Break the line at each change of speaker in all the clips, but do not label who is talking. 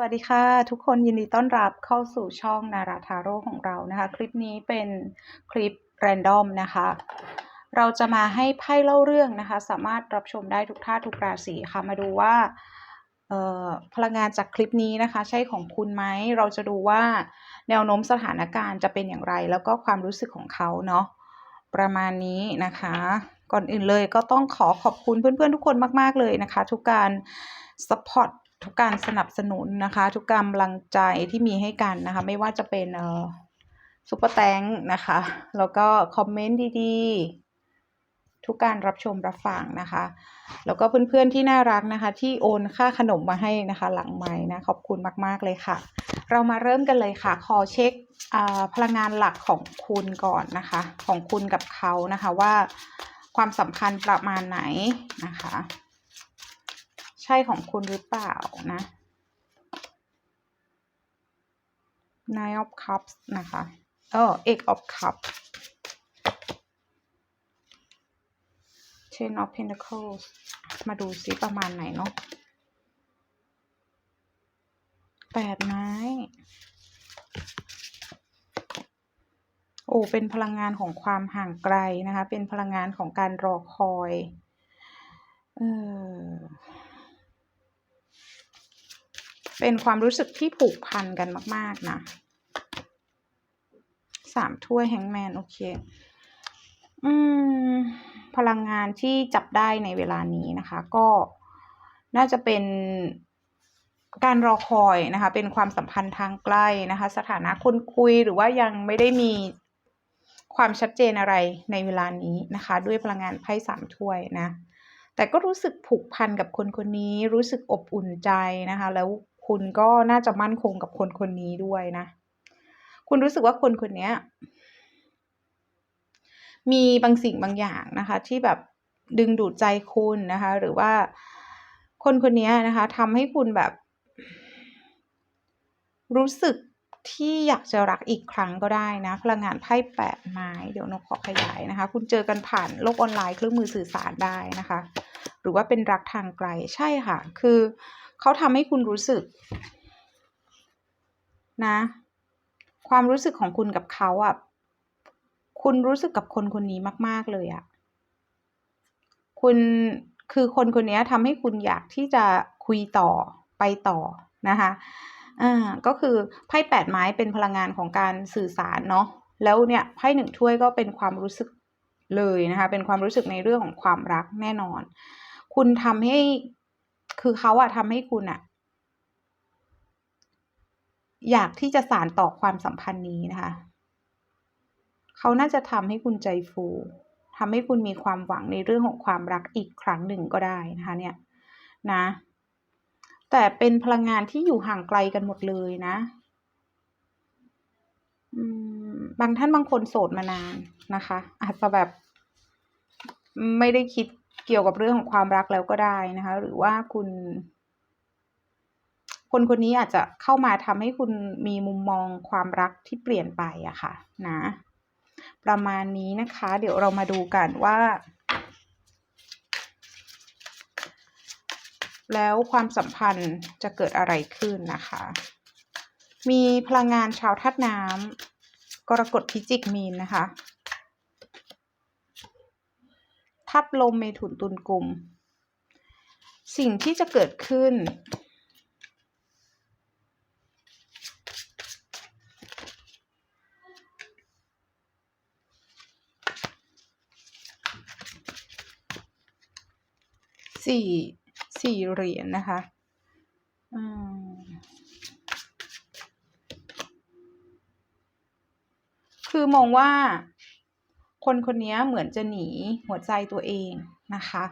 สวัสดีค่ะ ทุกคนยินดีต้อนรับเข้าสู่ช่องนาราทาโร่ของเรานะคะ คลิปนี้เป็นคลิปแรนดอมนะคะ เราจะมาให้ไพ่เล่าเรื่องนะคะ สามารถรับชมได้ทุกท่าทุกราศีค่ะมาดูว่าพลังงานจากคลิปนี้นะคะ ใช่ของคุณไหมเราจะดูว่าแนวโน้มสถานการณ์จะเป็นอย่างไร แล้วก็ความรู้สึกของเขาเนาะประมาณนี้นะคะ ก่อนอื่นเลยก็ต้องขอขอบคุณเพื่อนๆทุกคนมาก ๆเลยนะคะ ทุกการ support ทุกการสนับสนุนนะคะ ทุกกำลังใจที่มีให้กันนะคะ ไม่ว่าจะเป็นเอ่อซุปเปอร์แตงนะคะ แล้วก็คอมเมนต์ดีๆ ทุกการรับชมรับฟังนะคะ แล้วก็เพื่อนๆที่น่ารักนะคะ ที่โอนค่าขนมมาให้นะคะ หลังไม้นะ ขอบคุณมากๆเลยค่ะ เรามาเริ่มกันเลยค่ะ ขอเช็คอ่าพลังงานหลักของคุณก่อนนะคะ ของคุณกับเขานะคะว่าความสัมพันธ์ประมาณไหนนะคะใช่ของคุณหรือเปล่านะ Nine of Cups นะคะเออ Eight of Cups Ten of Pentacles มาดูซิประมาณไหนเนาะแปดไม้ โอ้ เป็นพลังงานของความห่างไกลนะคะ เป็นพลังงานของการรอคอย เออ เป็นความรู้สึกที่ผูกพันกันมาก ๆ นะสามถ้วยแฮงแมนโอเค อืม พลังงานที่จับได้ในเวลานี้นะคะ ก็น่าจะเป็นการรอคอยนะคะ เป็นความสัมพันธ์ทางใกล้นะคะ สถานะคนคุยหรือว่ายังไม่ได้มีความชัดเจนอะไรในเวลานี้นะคะ ด้วยพลังงานไพ่สามถ้วยนะ แต่ก็รู้สึกผูกพันกับคนคนนี้รู้สึกอบอุ่นใจนะคะ แล้ว คุณก็น่าจะมั่นคงกับคนคนนี้ด้วยนะ คุณรู้สึกว่าคนคนนี้มีบางสิ่งบางอย่างนะคะ ที่แบบดึงดูดใจคุณนะคะ หรือว่าคนคนนี้นะคะทำให้คุณแบบ รู้สึกที่อยากจะรักอีกครั้งก็ได้นะ พลังงานไพ่แปดไม้เดี๋ยวนกขอขยายนะคะ คุณเจอกันผ่านโลกออนไลน์เครื่องมือสื่อสารได้นะคะ หรือว่าเป็นรักทางไกลใช่ค่ะ คือ เขาทำให้คุณรู้สึก นะ ความรู้สึกของคุณกับเขาอะ คุณรู้สึกกับคนคนนี้มาก ๆ เลยอะ คุณคือคนคนนี้ทำให้คุณอยากที่จะคุยต่อไปต่อนะคะอ่าก็คือไพ่แปดไม้เป็นพลังงานของการสื่อสารเนาะแล้วเนี่ยไพ่หนึ่งถ้วยก็เป็นความรู้สึกเลยนะคะ เป็นความรู้สึกในเรื่องของความรักแน่นอน คุณทำให้ คือเขาอะทำให้คุณอะอยากที่จะสานต่อความสัมพันธ์นี้นะคะ เขาน่าจะทำให้คุณใจฟูทำให้คุณมีความหวังในเรื่องของความรักอีกครั้งหนึ่งก็ได้นะคะ เนี่ยนะ แต่เป็นพลังงานที่อยู่ห่างไกลกันหมดเลยนะบางท่านบางคนโสดมานานนะคะ อาจจะแบบไม่ได้คิด เกี่ยวกับเรื่องของความรักแล้วก็ได้นะคะ หรือว่าคุณ คนคนนี้อาจจะเข้ามาทำให้คุณมีมุมมองความรักที่เปลี่ยนไปอะค่ะ นะ ประมาณนี้นะคะ เดี๋ยวเรามาดูกันว่า แล้วความสัมพันธ์จะเกิดอะไรขึ้นนะคะ มีพลังงานชาวธาตุน้ำกรกฎพิจิกมีนนะคะ ทับลมเมถุนตุลกลุ่ม สิ่งที่จะเกิดขึ้น สี่สี่เหรียญนนะคะคือมองว่า คนคนนี้เหมือนจะหนีหัวใจตัวเองนะคะ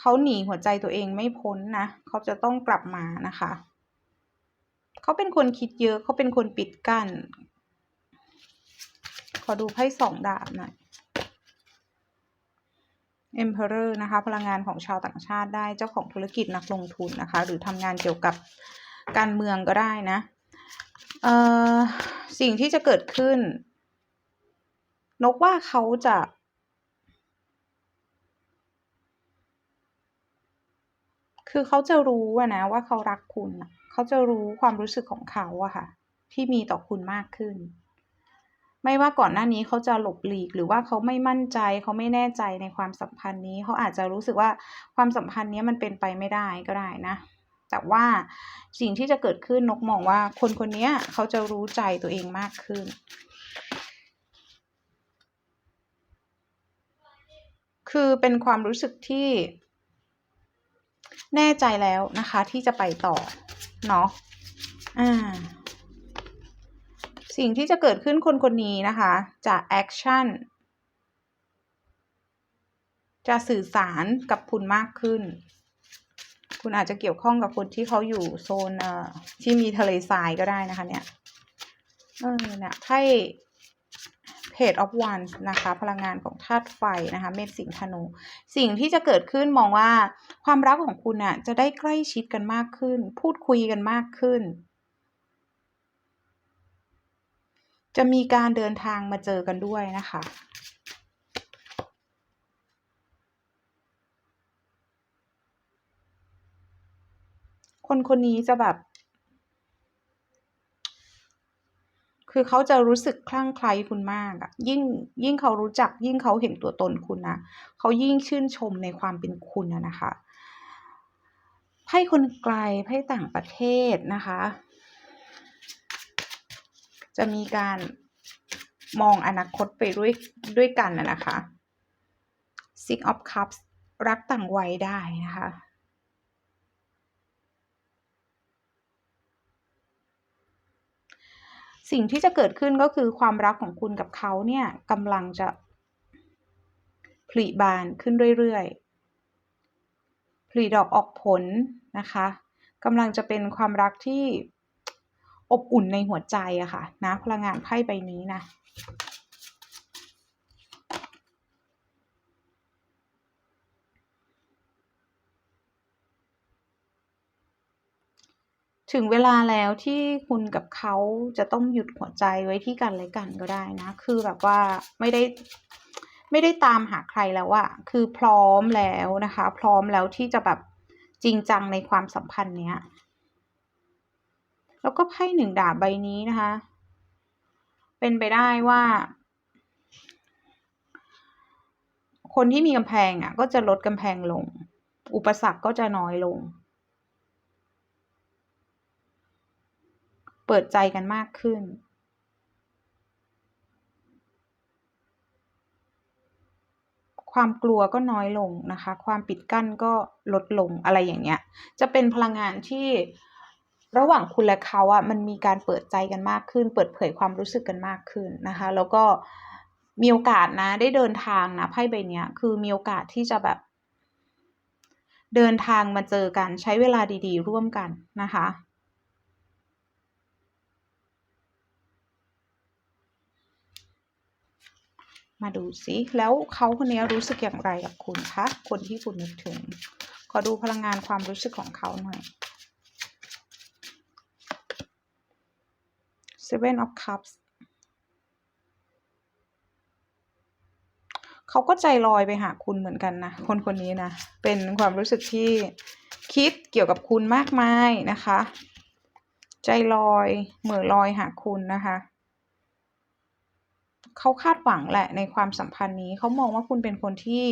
เขาหนีหัวใจตัวเองไม่พ้นนะเขาจะต้องกลับมานะคะเขาเป็นคนคิดเยอะเขาเป็นคนปิดกั้นขอดูไพ่สองดาบหน่อย Emperor นะคะพลังงานของชาวต่างชาติได้เจ้าของธุรกิจนักลงทุนนะคะ หรือทำงานเกี่ยวกับการเมืองก็ได้นะสิ่งที่จะเกิดขึ้น นกว่าเขาจะคือเขาจะรู้อะนะว่าเขารักคุณ เขาจะรู้ความรู้สึกของเขาอะค่ะ ที่มีต่อคุณมากขึ้น ไม่ว่าก่อนหน้านี้เขาจะหลบหลีกหรือว่าเขาไม่มั่นใจ เขาไม่แน่ใจในความสัมพันธ์นี้ เขาอาจจะรู้สึกว่าความสัมพันธ์นี้มันเป็นไปไม่ได้ก็ได้นะ แต่ว่าสิ่งที่จะเกิดขึ้นนกมองว่าคนคนนี้เขาจะรู้ใจตัวเองมากขึ้น คือเป็นความรู้สึกที่แน่ใจแล้วนะคะ ที่จะไปต่อเนาะอ่าสิ่งที่จะเกิดขึ้นคนคนนี้นะคะจะแอคชั่นจะสื่อสารกับคุณมากขึ้น คุณอาจจะเกี่ยวข้องกับคนที่เขาอยู่โซนเอ่อที่มีทะเลทรายก็ได้นะคะเนี่ย เออเนี่ยไพ่ Page of Wands นะคะ พลังงานของธาตุไฟนะคะเมษสิงห์ธนู สิ่งที่จะเกิดขึ้นมองว่าความรักของคุณน่ะจะได้ใกล้ชิดกันมากขึ้น พูดคุยกันมากขึ้น จะมีการเดินทางมาเจอกันด้วยนะคะคนคนนี้จะแบบ คือเขาจะรู้สึกคลั่งไคล้คุณมากอะยิ่งยิ่งเขารู้จัก ยิ่งเขาเห็นตัวตนคุณนะเขายิ่งชื่นชมในความเป็นคุณนะคะไพ่คนไกลไพ่ต่างประเทศนะคะ จะมีการมองอนาคตไปด้วยด้วยกันนะนะคะ Six of Cups รักต่างวัยได้นะคะ สิ่งที่จะเกิดขึ้นก็คือความรักของคุณกับเขาเนี่ยกำลังจะผลิบานขึ้นเรื่อยๆผลิดอกออกผลนะคะกำลังจะเป็นความรักที่อบอุ่นในหัวใจอะค่ะนะพลังงานไพ่ใบนี้นะ ถึงเวลาแล้วที่คุณกับเขาจะต้องหยุดหัวใจไว้ที่กันและกันก็ได้นะ คือแบบว่าไม่ได้ไม่ได้ตามหาใครแล้วอะคือพร้อมแล้วนะคะ พร้อมแล้วที่จะแบบจริงจังในความสัมพันธ์เนี้ย แล้วก็ไพ่หนึ่งดาบใบนี้นะคะ เป็นไปได้ว่า คนที่มีกำแพงอะก็จะลดกำแพงลง อุปสรรคก็จะน้อยลง เปิดใจกันมากขึ้น ความกลัวก็น้อยลงนะคะ ความปิดกั้นก็ลดลงอะไรอย่างเงี้ย จะเป็นพลังงานที่ระหว่างคุณและเขาอะมันมีการเปิดใจกันมากขึ้น เปิดเผยความรู้สึกกันมากขึ้นนะคะ แล้วก็มีโอกาสนะ ได้เดินทางนะไพ่ใบเนี้ย คือมีโอกาสที่จะแบบ เดินทางมาเจอกันใช้เวลาดี ๆ ร่วมกันนะคะ มาดูสิแล้วเขาคนนี้รู้สึกอย่างไรกับคุณคะคนที่คุณนึกถึง ขอดูพลังงานความรู้สึกของเขาหน่อย Seven of Cups เขาก็ใจลอยไปหาคุณเหมือนกันนะ คนคนนี้นะ เป็นความรู้สึกที่คิดเกี่ยวกับคุณมากมายนะคะ ใจลอยเหม่อลอยหาคุณนะคะ เขาคาดหวังแหละในความสัมพันธ์นี้เขามองว่าคุณเป็นคนที่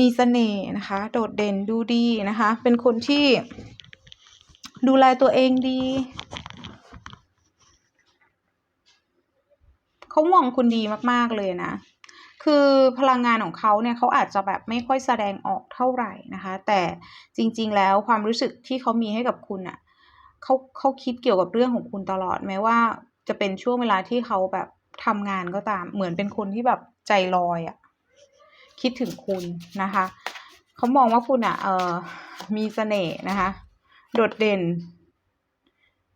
มีเสน่ห์นะคะ โดดเด่นดูดีนะคะ เป็นคนที่ดูแลตัวเองดีเขามองคุณดีมากๆเลยนะ คือพลังงานของเขาเนี่ยเขาอาจจะแบบไม่ค่อยแสดงออกเท่าไหร่นะคะ แต่จริง ๆ แล้วความรู้สึกที่เขามีให้กับคุณอะ่ะเขาเขาคิดเกี่ยวกับเรื่องของคุณตลอดแม้ว่าจะเป็นช่วงเวลาที่เขาแบบ ทำงานก็ตาม เหมือนเป็นคนที่แบบใจลอยอะ่ะคิดถึงคุณนะคะเขามองว่าคุณอะ่ะเออมีเสน่ห์นะคะ โดดเด่น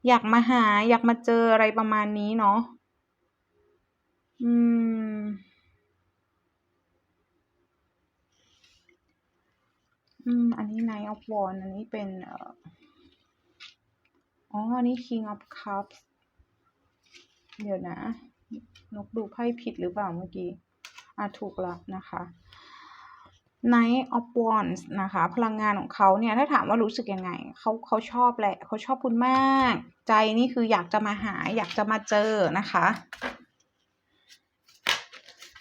อยากมาหา อยากมาเจออะไรประมาณนี้เนาะอืมอืม อันนี้ Knight of Wands อันนี้เป็นเอ่ออ๋อ อันนี้ King of Cups เดี๋ยวนะ นกดูไพ่ผิดหรือเปล่าเมื่อกี้อะถูกแล้วนะคะ Knight of Wands นะคะ พลังงานของเขาเนี่ย ถ้าถามว่ารู้สึกยังไง เขาเขาชอบแหละ เขาชอบคุณมาก ใจนี่คืออยากจะมาหา อยากจะมาเจอนะคะ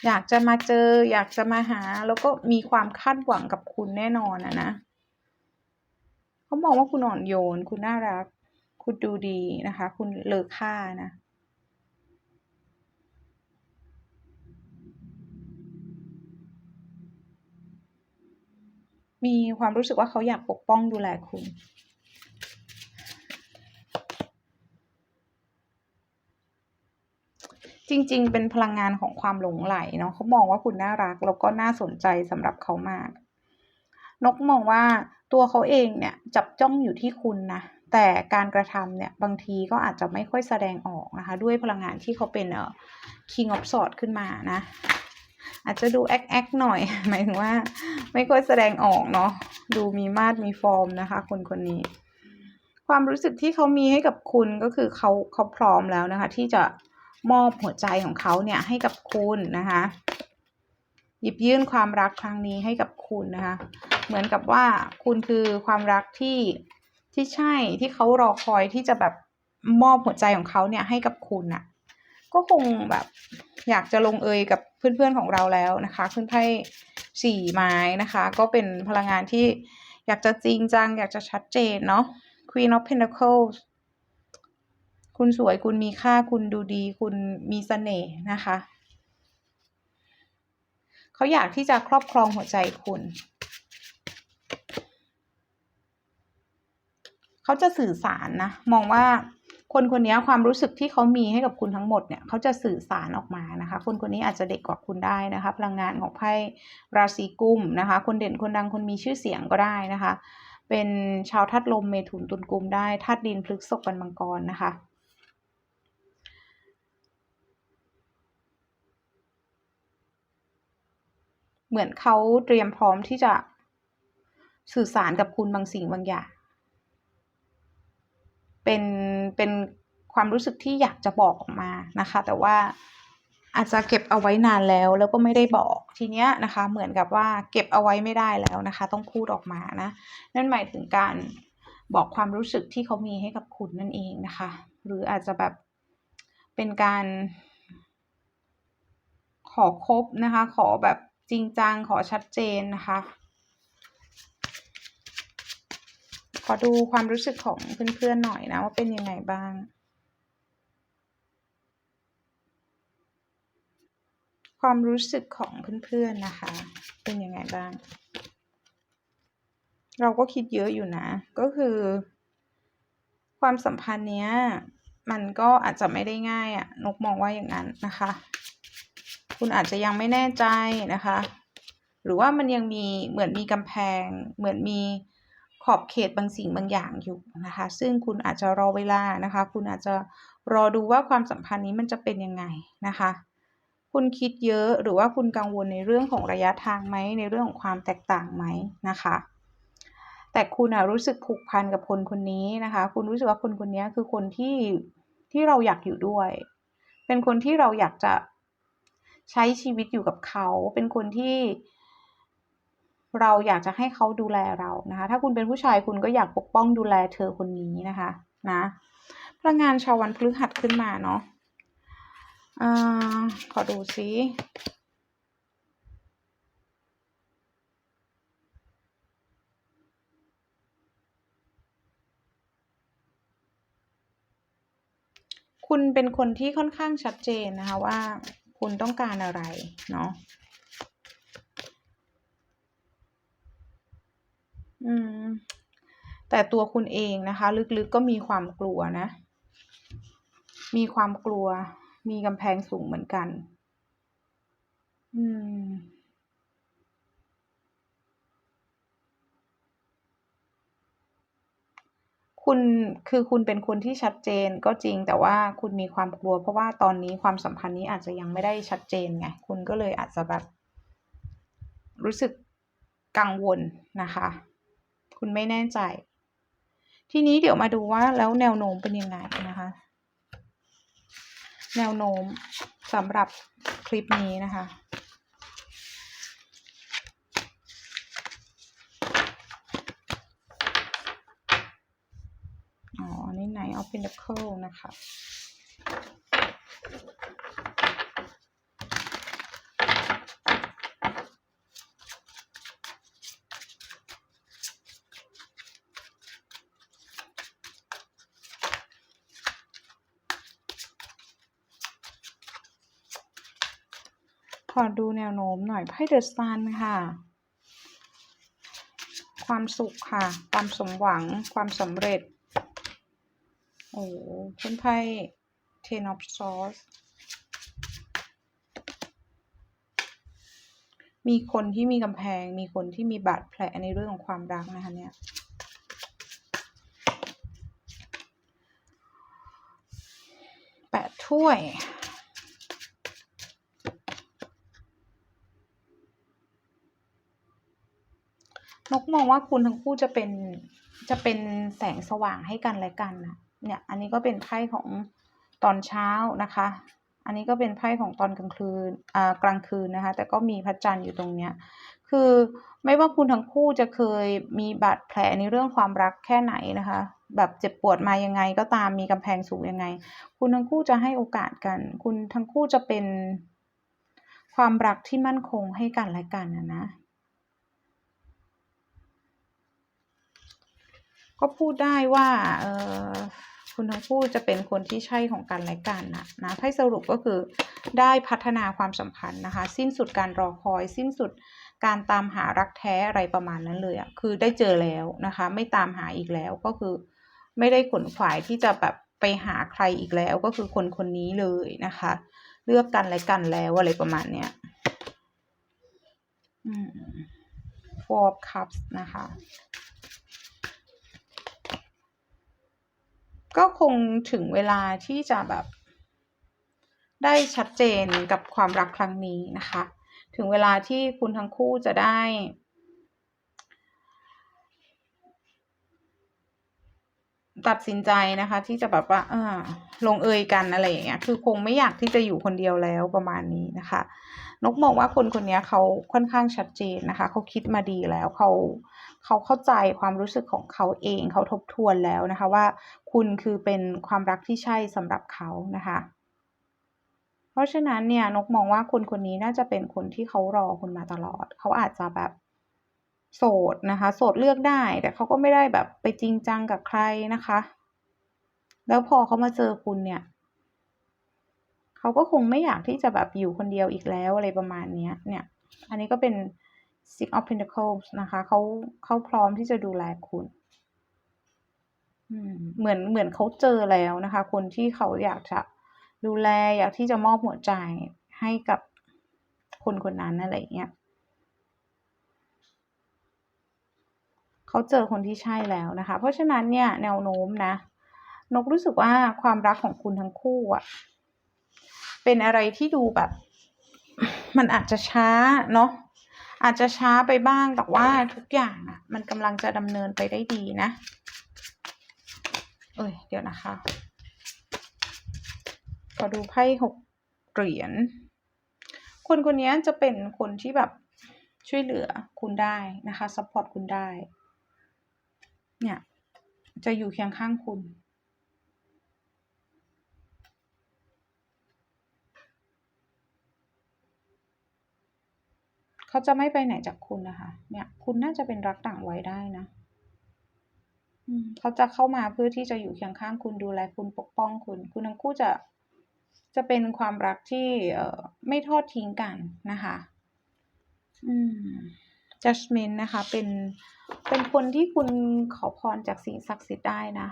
อยากจะมาเจอ อยากจะมาหา แล้วก็มีความคาดหวังกับคุณแน่นอนอะนะ เขามองว่าคุณอ่อนโยน คุณน่ารัก คุณดูดีนะคะ คุณเลอค่านะ มีความรู้สึกว่าเขาอยากปกป้องดูแลคุณ จริง ๆ เป็นพลังงานของความหลงใหลเนาะเขามองว่าคุณน่ารัก แล้วก็น่าสนใจสำหรับเขามาก นกมองว่าตัวเขาเองเนี่ยจับจ้องอยู่ที่คุณนะแต่การกระทำเนี่ยบางทีก็อาจจะไม่ค่อยแสดงออกนะคะ ด้วยพลังงานที่เขาเป็นเอ่อ King of Swords ขึ้นมานะ อาจจะดูแอคแอคหน่อย หมายถึงว่า ไม่ค่อยแสดงออกเนาะดูมีมาดมีฟอร์มนะคะ คนคนนี้ ความรู้สึกที่เขามีให้กับคุณก็คือเขาเขาพร้อมแล้วนะคะ ที่จะมอบหัวใจของเขาเนี่ยให้กับคุณนะคะ หยิบยื่นความรักครั้งนี้ให้กับคุณนะคะ เหมือนกับว่าคุณคือความรักที่ที่ใช่ที่เขารอคอยที่จะแบบมอบหัวใจของเขาเนี่ยให้กับคุณน่ะ ก็คงแบบ อยากจะลงเอยกับเพื่อนๆของเราแล้วนะคะ ขึ้นไพ่สี่ไม้นะคะ ก็เป็นพลังงานที่อยากจะจริงจัง อยากจะชัดเจนเนาะ Queen of Pentacles คุณสวยคุณมีค่าคุณดูดี คุณมีเสน่ห์นะคะ เขาอยากที่จะครอบครองหัวใจคุณ เขาจะสื่อสารนะ มองว่า คนคนนี้ความรู้สึกที่เขามีให้กับคุณทั้งหมดเนี่ยเขาจะสื่อสารออกมานะคะ คนคนนี้อาจจะเด็กกว่าคุณได้นะคะ พลังงานของไพ่ราศีกุมนะคะ คนเด่นคนดังคนมีชื่อเสียงก็ได้นะคะ เป็นชาวธาตุลมเมถุนตุลกุมได้ธาตุดินพฤกษกกันมังกรนะคะเหมือนเขาเตรียมพร้อมที่จะสื่อสารกับคุณบางสิ่งบางอย่าง เป็นเป็นความรู้สึกที่อยากจะบอกออกมานะคะ แต่ว่าอาจจะเก็บเอาไว้นานแล้วแล้วก็ไม่ได้บอกทีเนี้ยนะคะ เหมือนกับว่าเก็บเอาไว้ไม่ได้แล้วนะคะ ต้องพูดออกมานะนั่นหมายถึงการบอกความรู้สึกที่เขามีให้กับคุณนั่นเองนะคะ หรืออาจจะแบบเป็นการขอคบนะคะ ขอแบบจริงจังขอชัดเจนนะคะ ขอดูความรู้สึกของเพื่อนๆหน่อยนะว่าเป็นยังไงบ้าง ความรู้สึกของเพื่อนๆนะคะ เป็นยังไงบ้าง เราก็คิดเยอะอยู่นะ ก็คือ ความสัมพันธ์เนี้ย มันก็อาจจะไม่ได้ง่ายอะ่ะนกมองว่าอย่างนั้นนะคะ คุณอาจจะยังไม่แน่ใจนะคะ หรือว่ามันยังมีเหมือนมีกำแพง เหมือนมี ขอบเขตบางสิ่งบางอย่างอยู่นะคะ ซึ่งคุณอาจจะรอเวลานะคะ คุณอาจจะรอดูว่าความสัมพันธ์นี้มันจะเป็นยังไงนะคะ คุณคิดเยอะหรือว่าคุณกังวลในเรื่องของระยะทางไหมในเรื่องของความแตกต่างไหมนะคะ แต่คุณรู้สึกผูกพันกับคนคนนี้นะคะ คุณรู้สึกว่าคนคนนี้คือคนที่ที่เราอยากอยู่ด้วย เป็นคนที่เราอยากจะใช้ชีวิตอยู่กับเขา เป็นคนที่ เราอยากจะให้เขาดูแลเรานะคะ ถ้าคุณเป็นผู้ชายคุณก็อยากปกป้องดูแลเธอคนนี้นะคะนะพลังงานชาววันพฤหัสขึ้นมาเนาะอขอดูซิคุณเป็นคนที่ค่อนข้างชัดเจนนะคะว่าคุณต้องการอะไรเนาะ อืม แต่ตัวคุณเองนะคะ ลึกๆก็มีความกลัวนะ มีความกลัว มีกำแพงสูงเหมือนกัน อืมคุณคือคุณเป็นคนที่ชัดเจนก็จริงแต่ว่าคุณมีความกลัว เพราะว่าตอนนี้ความสัมพันธ์นี้อาจจะยังไม่ได้ชัดเจนไงคุณก็เลยอาจจะแบบรู้สึกกังวลนะคะ คุณไม่แน่ใจ ทีนี้เดี๋ยวมาดูว่าแล้วแนวโน้มเป็นยังไงนะคะ แนวโน้มสำหรับคลิปนี้นะคะอ๋อนี่ไหนเอาเป็นดับเนะคะ ขอดูแนวโน้มหน่อยไพ่เดอะซันค่ะ ความสุขค่ะ ความสมหวัง ความสำเร็จ โอ้เป็นไพ่ Ten of Swords มีคนที่มีกำแพง มีคนที่มีบาดแผลในเรื่องของความรักนะคะเนี่ย แปดถ้วย นกมองว่าคุณทั้งคู่จะเป็นจะเป็นแสงสว่างให้กันและกันนะเนี่ย อันนี้ก็เป็นไพ่ของตอนเช้านะคะ อันนี้ก็เป็นไพ่ของตอนกลางคืนอ่ากลางคืนนะคะ แต่ก็มีพระจันทร์อยู่ตรงเนี้ย คือไม่ว่าคุณทั้งคู่จะเคยมีบาดแผลในเรื่องความรักแค่ไหนนะคะ แบบเจ็บปวดมายังไงก็ตามมีกำแพงสูงยังไง คุณทั้งคู่จะให้โอกาสกัน คุณทั้งคู่จะเป็นความรักที่มั่นคงให้กันและกันนะนะ ก็พูดได้ว่าเออคุณทั้งคู่จะเป็นคนที่ใช่ของกันและกันนะนะไพ่สรุปก็คือได้พัฒนาความสัมพันธ์นะคะ สิ้นสุดการรอคอย สิ้นสุดการตามหารักแท้อะไรประมาณนั้นเลยอะ่ะคือได้เจอแล้วนะคะ ไม่ตามหาอีกแล้วก็คือ ไม่ได้ขนขวายที่จะแบบไปหาใครอีกแล้วก็คือคนคนนี้เลยนะคะ เลือกกันและกันแล้วอะไรประมาณเนี้ยอืม Four of Cups นะคะ ก็คงถึงเวลาที่จะแบบ ได้ชัดเจนกับความรักครั้งนี้นะคะ ถึงเวลาที่คุณทั้งคู่จะได้ ตัดสินใจนะคะ ที่จะแบบว่าเออลงเอยกันอะไรอย่างเงี้ยคือคงไม่อยากที่จะอยู่คนเดียวแล้วประมาณนี้นะคะ นกมองว่าคนคนนี้เขาค่อนข้างชัดเจนนะคะ เขาคิดมาดีแล้วเขาเขาเข้าใจความรู้สึกของเขาเอง เขาทบทวนแล้วนะคะว่าคุณคือเป็นความรักที่ใช่สำหรับเขานะคะ เพราะฉะนั้นเนี่ยนกมองว่าคนคนนี้น่าจะเป็นคนที่เขารอคุณมาตลอด เขาอาจจะแบบโสดนะคะ โสดเลือกได้ แต่เขาก็ไม่ได้แบบไปจริงจังกับใครนะคะ แล้วพอเขามาเจอคุณเนี่ย เขาก็คงไม่อยากที่จะแบบอยู่คนเดียวอีกแล้วอะไรประมาณนี้เนี่ย อันนี้ก็เป็น Six of Pentacles นะคะเขาเขาพร้อมที่จะดูแลคุณเหมือนเหมือนเขาเจอแล้วนะคะ คนที่เขาอยากจะดูแลอยากที่จะมอบหัวใจให้กับคนคนนั้นอะไรอย่างเงี้ยเขาเจอคนที่ใช่แล้วนะคะ เพราะฉะนั้นเนี่ยแนวโน้มนะ นกรู้สึกว่าความรักของคุณทั้งคู่อะ เป็นอะไรที่ดูแบบ มันอาจจะช้าเนาะอาจจะช้าไปบ้างแต่ว่าทุกอย่างอะมันกำลังจะดำเนินไปได้ดีนะ เอ้ย เดี๋ยวนะคะขอดูไพ่หกเหรียญคนคนนี้จะเป็นคนที่แบบช่วยเหลือคุณได้นะคะซัพพอร์ตคุณได้ เนี่ย จะอยู่เคียงข้างคุณ เขาจะไม่ไปไหนจากคุณนะคะ เนี่ย คุณน่าจะเป็นรักต่างไวัยได้นะอืมเขาจะเข้ามาเพื่อที่จะอยู่เคียงข้างคุณดูแลคุณปกป้องคุณ คุณทั้งคู่จะจะเป็นความรักที่เอ่อไม่ทอดทิ้งกันนะคะ อืม judgment นะคะ เป็นเป็นคนที่คุณขอพรจากสิ่งศักดิ์สิทธิ์ได้นะ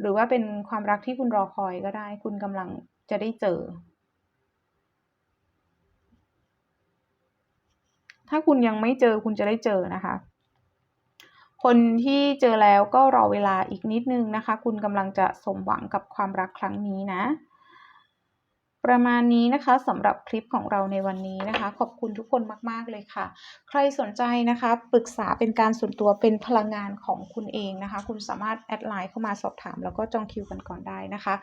หรือว่าเป็นความรักที่คุณรอคอยก็ได้ คุณกำลังจะได้เจอ ถ้าคุณยังไม่เจอคุณจะได้เจอนะคะ คนที่เจอแล้วก็รอเวลาอีกนิดนึงนะคะ คุณกำลังจะสมหวังกับความรักครั้งนี้นะ ประมาณนี้นะคะสำหรับคลิปของเราในวันนี้นะคะ ขอบคุณทุกคนมาก ๆ เลยค่ะ ใครสนใจนะคะปรึกษาเป็นการส่วนตัวเป็นพลังงานของคุณเองนะคะ คุณสามารถแอดไลน์เข้ามาสอบถาม แล้วก็จองคิวกันก่อนได้นะคะ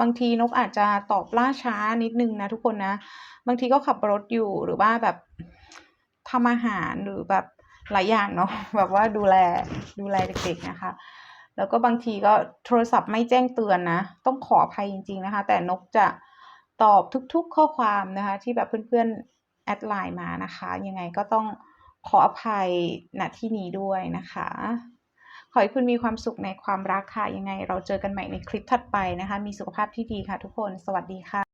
บางทีนกอาจจะตอบล่าช้านิดนึงนะทุกคนนะ บางทีก็ขับรถอยู่หรือว่าแบบ ทำอาหารหรือแบบหลายอย่างเนาะแบบว่าดูแลดูแลเด็กๆนะคะ แล้วก็บางทีก็โทรศัพท์ไม่แจ้งเตือนนะ ต้องขออภัยจริง ๆนะคะ แต่นกจะตอบทุกๆข้อความนะคะ ที่แบบเพื่อนๆแอดไลน์มานะคะ ยังไงก็ต้องขออภัยณที่นี้ด้วยนะคะ ขอให้คุณมีความสุขในความรักค่ะ ยังไงเราเจอกันใหม่ในคลิปถัดไปนะคะ มีสุขภาพที่ดีค่ะทุกคน สวัสดีค่ะ